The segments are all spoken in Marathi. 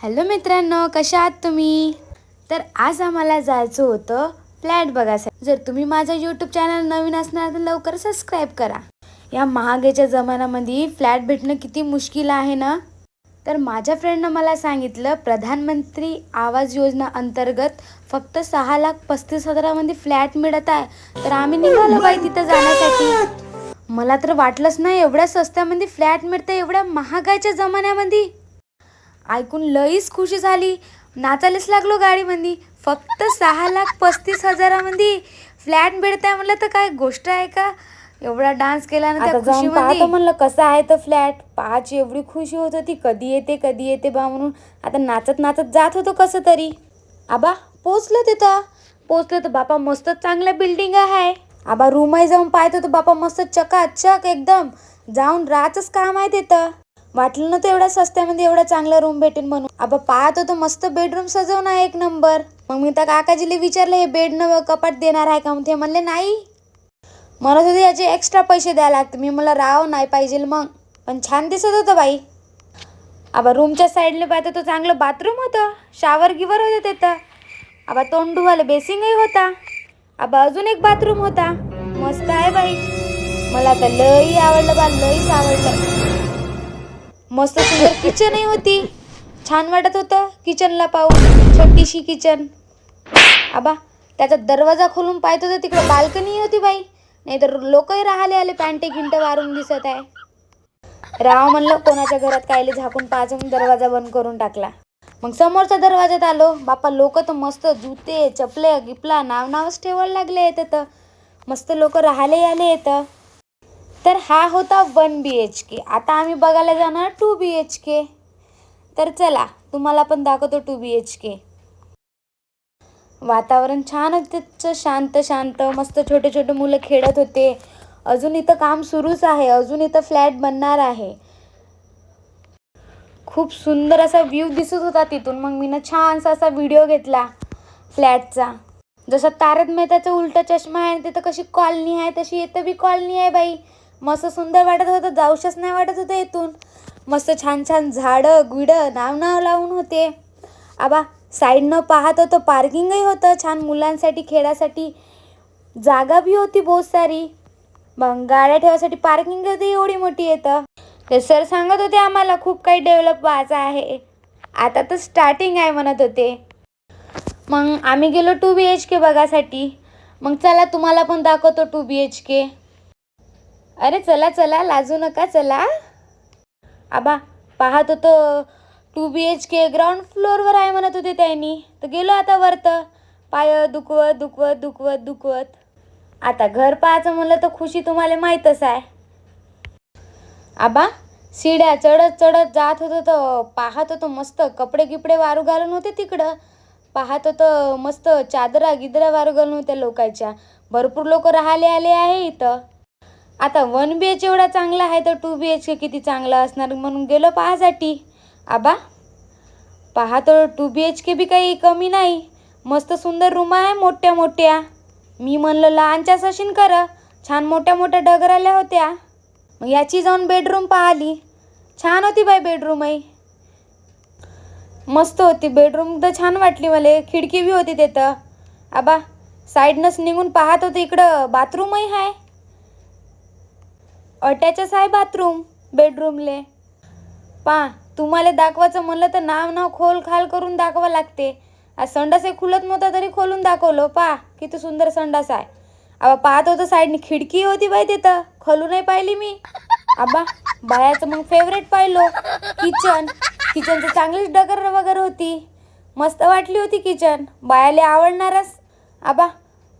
हॅलो मित्रांनो कशा आहात तुम्ही? तर आज आम्हाला जायचं होतं फ्लॅट बघायसाठी. जर तुम्ही माझं यूट्यूब चॅनल नवीन असणार तर लवकर सबस्क्राईब करा. या महागाईच्या जमान्यामध्ये फ्लॅट भेटणं किती मुश्किल आहे ना? तर माझ्या फ्रेंडनं मला सांगितलं प्रधानमंत्री आवास योजना अंतर्गत फक्त सहा लाख पस्तीस हजारामध्ये फ्लॅट मिळत आहे. तर आम्ही निघालो बाई तिथं जाण्यासाठी. मला तर वाटलंच नाही एवढ्या स्वस्त्यामध्ये फ्लॅट मिळतं एवढ्या महागाईच्या जमान्यामध्ये. ऐकून लईच खुशी झाली. नाचायलाच लागलो गाडीमध्ये फक्त सहा लाख पस्तीस हजारामध्ये फ्लॅट मिळताय म्हणलं तर काय गोष्ट आहे का? एवढा डान्स केला ना त्या खुशीमध्ये म्हणलं कसं आहे तर फ्लॅट. पाहाची एवढी खुशी होत होती. कधी येते कधी येते बा म्हणून. आता नाचत नाचत जात होतो कसं तरी. आबा पोचलं तिथं? पोचलं तर बापा मस्त चांगल्या बिल्डिंग आहे. आबा रूमही जाऊन पाहत होतो बापा मस्त चकाचक एकदम. जाऊन राहायचंच काम आहे तिथं. वाटलं नव्हतं एवढ्या स्वस्त्यामध्ये एवढा चांगला रूम भेटेल म्हणून. आबा पाहत होतो मस्त बेडरूम सजवून आहे एक नंबर मग मी त्या काकाजीला विचारलं हे बेड न कपाट देणार आहे का? मग ते म्हणले नाही. मला होते याचे एक्स्ट्रा पैसे द्यायला लागते. मी मला राव नाही पाहिजे मग. पण छान दिसत होतं बाई. आबा रूमच्या साईडला पाहता तो चांगलं बाथरूम होतं. शावर गिवर होतं तिथं आबा तोंड धुवायला बेसिंगही होता. आबा अजून एक बाथरूम होता. मस्त आहे बाई. मला आता लई आवडलं बा लईच आवडलं. मस्त सुंदर किचनही होती. छान वाटत होतं किचनला पाहून. छोटीशी किचन आबा त्याचा दरवाजा खोलून पाहत होतं. तिकडे बाल्कनी होती बाई. नाहीतर लोकही राहिले आले पॅन्टे गिंट वारून दिसत आहे. राव म्हणलं कोणाच्या घरात कायले झाकून पाचून दरवाजा बंद करून टाकला. मग समोरच्या दरवाज्यात आलो. बापा लोक तर मस्त जुते चपले गिपला नाव नावच ठेवायला लागले येतं तर मस्त लोक राहिले आले येतं तर हा होता वन बी एच के आता आम्ही बघायला जाणार टू बी एच के तर चला तुम्हाला पण दाखवतो टू बी एच के वातावरण छान होतं शांत शांत मस्त छोटे छोटे मुलं खेळत होते. अजून इथं काम सुरूच आहे अजून इथं फ्लॅट बनणार आहे. खूप सुंदर असा व्ह्यू दिसत होता तिथून मग मी ना छानसा असा व्हिडिओ घेतला फ्लॅटचा. जसं तारक मेहताचा उलटा चष्मा आहे तिथं कशी कॉलनी आहे तशी इथं बी कॉलनी आहे बाई. मस्त सुंदर वाटत होतं जाऊशच नाही वाटत होतं इथून. मस्त छान छान झाडं गुडं नाव नाव लावून होते. आबा साईडनं पाहत होतं पार्किंगही होतं छान मुलांसाठी खेळासाठी. जागा बी होती बहुत सारी. मग गाड्या ठेवायसाठी पार्किंग होती एवढी मोठी येतं ते सर सांगत होते आम्हाला खूप काही डेव्हलप व्हायचं आहे. आता तर स्टार्टिंग आहे म्हणत होते. मग आम्ही गेलो टू बी एच के बघासाठी. मग चला तुम्हाला पण दाखवतो टू बी एच के अरे चला चला लाजू नका चला. आबा पाहत होतो two B H K ground फ्लोअरवर आहे म्हणत होते त्यांनी. तर गेलो आता वरत. पाय दुखवत दुखवत दुखवत दुखवत. आता घर पाहायचं म्हणलं तर खुशी तुम्हाला माहीतच आहे. आबा शिड्या चढत चढत जात होतो तर पाहत होतो मस्त कपडे गिपडे वारू घालून होते तिकडं. पाहत होतं मस्त चादरा गिदरा वारू घालून होत्या लोकांच्या. भरपूर लोक राहिले आले आहे इथं. आता वन बी एच एवढा चांगला आहे तर टू बी एच के किती चांगला असणार? म्हणून गेलो पाहासाठी. आबा पाहतो टू बी एच के बी काही कमी नाही. मस्त सुंदर रूम आहे मोठ्या मोठ्या. मी म्हणलं लहानच्याच अशीन कर. छान मोठ्या मोठ्या डगराल्या होत्या. मग याची जाऊन बेडरूम पाहिली. छान होती बाई बेडरूमही मस्त होती. बेडरूम तर छान वाटली मला. खिडकी बी होती तिथं आबा साईडनंच निघून पाहत होते इकडं. बाथरूमही आहे अटॅचच आहे बाथरूम बेडरूमले. पा तुम्हाला दाखवायचं म्हणलं तर नाव नाव खोल खाल करून दाखवा लागते. आज संडास एक खुलत नव्हता तरी खोलून दाखवलं. पा किती सुंदर संडास आहे. आबा पाहत होतं साईडनी खिडकी होती बाई तिथं. खोलू नाही पाहिली मी. आबा बायाचं मग फेवरेट पाहिलो. किचन. किचनचं चांगलीच डगर वगैरे होती. मस्त वाटली होती किचन. बायाले आवडणारच. आबा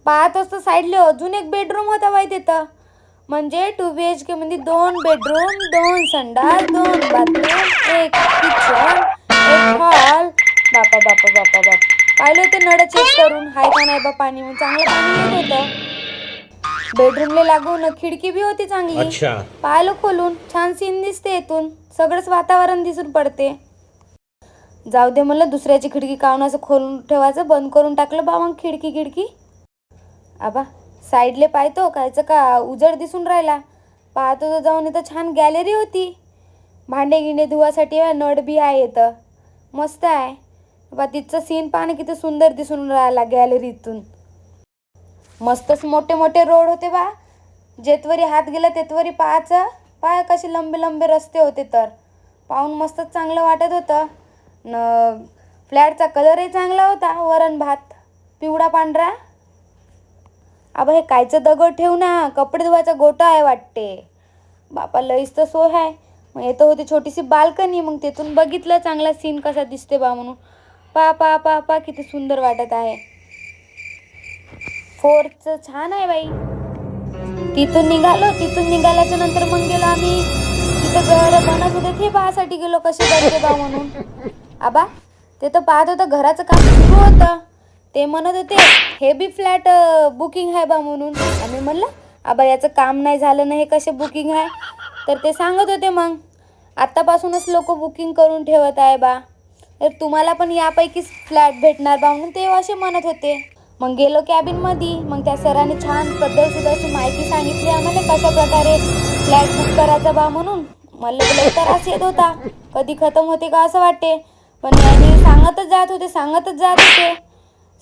पाहत असतं साईडले अजून एक बेडरूम होता बाई तिथं. म्हणजे टू बी एच के मध्ये दोन बेडरूम दोन संडास दोन बाथरूम एक किचन एक हॉल बापा बापा बापा बाप. पाहिलं होते नळ चेक करून. हाय का नाही बा पाणी? मग चांगलं पाणी येत होतं. बेडरूमला लागून खिडकी बी होती चांगली. अच्छा. पाहिलं खोलून. छान सीन दिसते इथून. सगळंच वातावरण दिसून पडते. जाऊ दे म्हणलं दुसऱ्याची खिडकी काढून असं खोलून ठेवायचं. बंद करून टाकलं बा मग खिडकी खिडकी. आबा साईडले पाहतो कायचं का उजड दिसून राहिला. पाहतो तर जाऊन इथं छान गॅलरी होती. भांडे गिंडे धुवासाठी नळ बी आहे इथं. मस्त आहे. बा तिचं सीन पाहणं किती सुंदर दिसून राहिला गॅलरीतून मस्तच मोठे मोठे रोड होते बा. जेतवरी हात गेला तेतवरी पाहायचं पाय कसे लंबे लंबे रस्ते होते तर. पाहून मस्तच चांगलं वाटत होतं. न फ्लॅटचा कलरही चांगला होता. वरण भात पिवळा पांढरा. अबा हे कायचं दगड ठेव ना कपडे धुवायचा गोटा आहे वाटते. बापा लईच तर सोय आहे. मग येतं होती छोटीशी बाल्कनी मग तिथून बघितलं चांगला सीन कसा दिसते बा म्हणून. पा पा पा पा किती सुंदर वाटत आहे. फोर्थचं छान आहे बाई. तिथून निघालो तिथून निघाल्याच्या नंतर मग गेलो आम्ही. तिथं घर बनत होते ते पाहासाठी गेलो कसे बनते बा म्हणून. आबा ते तर पाहत होतं घराचं काम सुरू होतं. ते म्हणत होते हे बी फ्लॅट बुकिंग आहे बा म्हणून. आम्ही म्हणलं आबा याचं काम नाही झालं ना हे कसे बुकिंग आहे? तर ते सांगत होते मग आत्तापासूनच लोक बुकिंग करून ठेवत आहे बा. तर तुम्हाला पण यापैकीच फ्लॅट भेटणार बा म्हणून ते असे म्हणत होते. मग गेलो कॅबिनमध्ये मग त्या सरांनी छान पद्धतसुद्धा अशी माहिती सांगितली आम्हाला कशा प्रकारे फ्लॅट बुक करायचा बा म्हणून. मला लई त्रास येत होता. कधी खतम होते का असं वाटते? पण त्यांनी सांगतच जात होते सांगतच जात होते.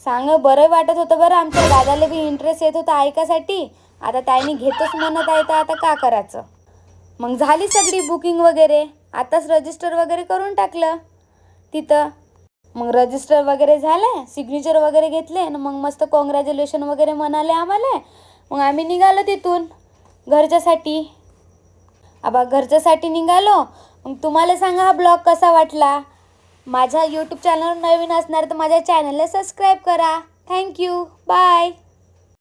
सांग बरं वाटत होतं बरं. आमच्या दादाला बी इंटरेस्ट येत होता ऐकासाठी. आता त्यांनी घेतच म्हणत आहे तर आता का करायचं? मग झाली सगळी बुकिंग वगैरे. आताच रजिस्टर वगैरे करून टाकलं. तिथं मग रजिस्टर वगैरे झालं सिग्नेचर वगैरे घेतले. आणि मग मस्त कॉंग्रॅच्युलेशन वगैरे म्हणाले आम्हाला. मग आम्ही निघालो तिथून घरच्यासाठी. आबा घरच्यासाठी निघालो. मग तुम्हाला सांगा हा ब्लॉग कसा वाटला? माझ्या यूट्यूब चॅनल नवीन असणार तर माझ्या चॅनलला सबस्क्राईब करा. Thank you bye